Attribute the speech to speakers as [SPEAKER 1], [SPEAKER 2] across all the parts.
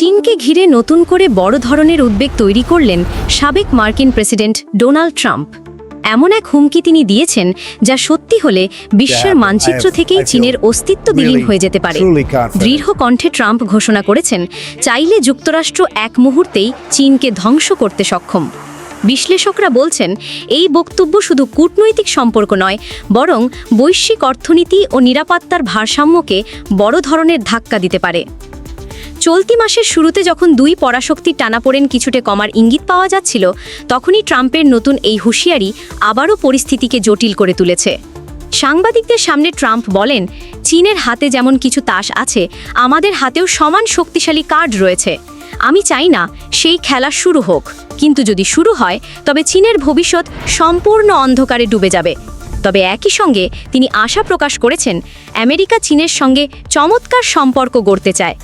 [SPEAKER 1] চীনকে ঘিরে নতুন করে বড় ধরনের উদ্বেগ তৈরি করলেন সাবেক মার্কিন প্রেসিডেন্ট ডোনাল্ড ট্রাম্প। এমন এক হুমকি তিনি দিয়েছেন যা সত্যি হলে বিশ্বের মানচিত্র থেকেই চীনের অস্তিত্ব বিলীন হয়ে যেতে পারে। দৃঢ় কণ্ঠে ট্রাম্প ঘোষণা করেছেন চাইলে যুক্তরাষ্ট্র এক মুহূর্তেই চীনকে ধ্বংস করতে সক্ষম। বিশ্লেষকরা বলছেন এই বক্তব্য শুধু কূটনৈতিক সম্পর্ক নয় বরং বৈশ্বিক অর্থনীতি ও নিরাপত্তার ভারসাম্যকে বড় ধরনের ধাক্কা দিতে পারে। চলতি মাসের শুরুতে যখন দুই পরাশক্তির টানাপোড়েন কিছুটা কমার ইঙ্গিত পাওয়া যাচ্ছিল, তখনই ট্রাম্পের নতুন এই হুঁশিয়ারি আবারও পরিস্থিতিকে জটিল করে তুলেছে। সাংবাদিকদের সামনে ট্রাম্প বলেন, চীনের হাতে যেমন কিছু তাস আছে, আমাদের হাতেও সমান শক্তিশালী কার্ড রয়েছে। আমি চাই না সেই খেলা শুরু হোক, কিন্তু যদি শুরু হয়, তবে চীনের ভবিষ্যৎ সম্পূর্ণ অন্ধকারে ডুবে যাবে। তবে একই সঙ্গে তিনি আশা প্রকাশ করেছেন, আমেরিকা চীনের সঙ্গে চমৎকার সম্পর্ক গড়তে চায়।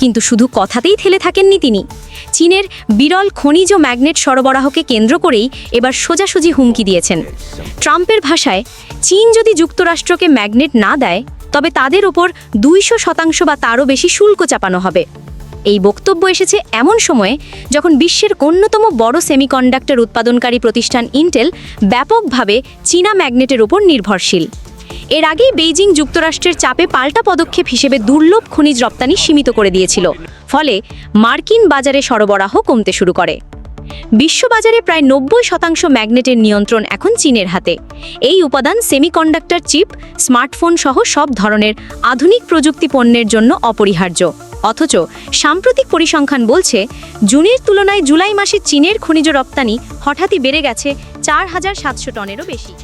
[SPEAKER 1] কিন্তু শুধু কথাতেই থেলে থাকেননি তিনি। চীনের বিরল খনিজ ম্যাগনেট সরবরাহকে কেন্দ্র করেই এবার সোজাসুজি হুমকি দিয়েছেন। ট্রাম্পের ভাষায়, চীন যদি যুক্তরাষ্ট্রকে ম্যাগনেট না দেয়, তবে তাদের ওপর দুইশো শতাংশ বা তারও বেশি শুল্ক চাপানো হবে। এই বক্তব্য এসেছে এমন সময়ে যখন বিশ্বের অন্যতম বড় সেমিকন্ডাক্টর উৎপাদনকারী প্রতিষ্ঠান ইন্টেল ব্যাপকভাবে চীনা ম্যাগনেটের ওপর নির্ভরশীল। এর আগেই বেইজিং যুক্তরাষ্ট্রের চাপে পাল্টা পদক্ষেপ হিসেবে দুর্লভ খনিজ রপ্তানি সীমিত করে দিয়েছিল। ফলে মার্কিন বাজারে সরবরাহ কমতে শুরু করে। বিশ্ববাজারে প্রায় নব্বই শতাংশ ম্যাগনেটের নিয়ন্ত্রণ এখন চীনের হাতে। এই উপাদান সেমিকন্ডাক্টর চিপ, স্মার্টফোন সহ সব ধরনের আধুনিক প্রযুক্তি পণ্যের জন্য অপরিহার্য। অথচ সাম্প্রতিক পরিসংখ্যান বলছে, জুনের তুলনায় জুলাই মাসে চীনের খনিজ রপ্তানি হঠাৎই বেড়ে গেছে চার হাজার সাতশো টনেরও বেশি।